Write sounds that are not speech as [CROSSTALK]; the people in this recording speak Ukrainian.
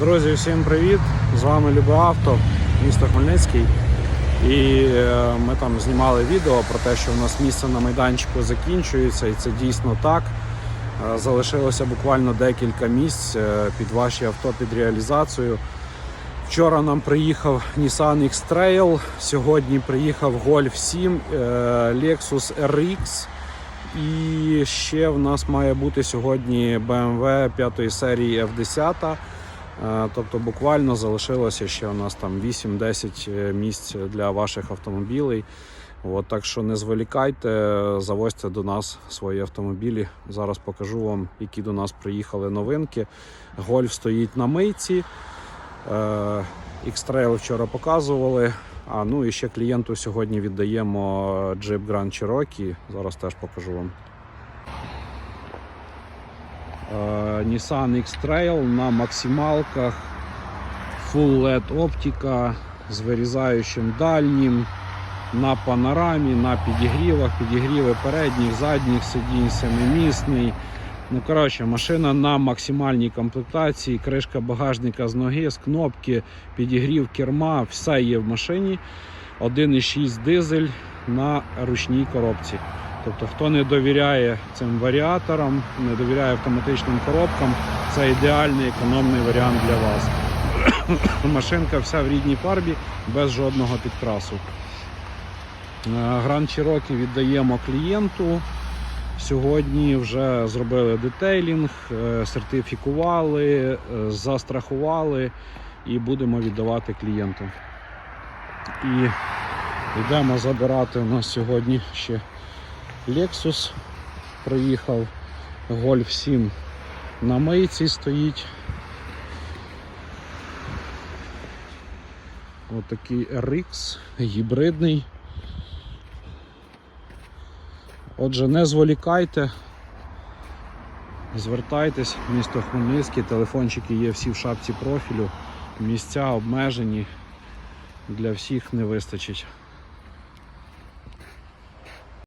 Друзі, всім привіт! З вами Любе Авто, місто Хмельницький. І е, ми там знімали відео про те, що у нас місце на майданчику закінчується, і це дійсно так. Е, Залишилося буквально декілька місць е, під ваші авто під реалізацію. Вчора нам приїхав Nissan X-Trail, сьогодні приїхав Golf 7, е, Lexus RX. І ще в нас має бути сьогодні BMW 5 серії F10. Е, Тобто буквально залишилося ще у нас там 8-10 місць для ваших автомобілей. От, так що не зволікайте, завозьте до нас свої автомобілі. Зараз покажу вам, які до нас приїхали новинки. Гольф стоїть на мийці. Е, X-Trail вчора показували. А ну і ще клієнту сьогодні віддаємо Jeep Grand Cherokee. Зараз теж покажу вам. Nissan X-Trail на максималках, Full LED оптика з вирізаючим дальнім, на панорамі, на підігрівах, підігріви передніх, задніх сидінь, семимісний. Ну, коротше, машина на максимальній комплектації, кришка багажника з ноги, з кнопки, підігрів керма, все є в машині. 1,6 дизель на ручній коробці. Тобто, хто не довіряє цим варіаторам, не довіряє автоматичним коробкам, це ідеальний економний варіант для вас. [COUGHS] Машинка вся в рідній фарбі, без жодного підкрасу. Гранд Cherokee віддаємо клієнту. Сьогодні вже зробили детейлінг, е, сертифікували, е, застрахували і будемо віддавати клієнту. І йдемо забирати у нас сьогодні ще Lexus. Приїхав Golf 7 на мийці стоїть. Отакий RX, гібридний. Отже, не зволікайте, звертайтесь, місто Хмельницький, телефончики є всі в шапці профілю, місця обмежені, для всіх не вистачить.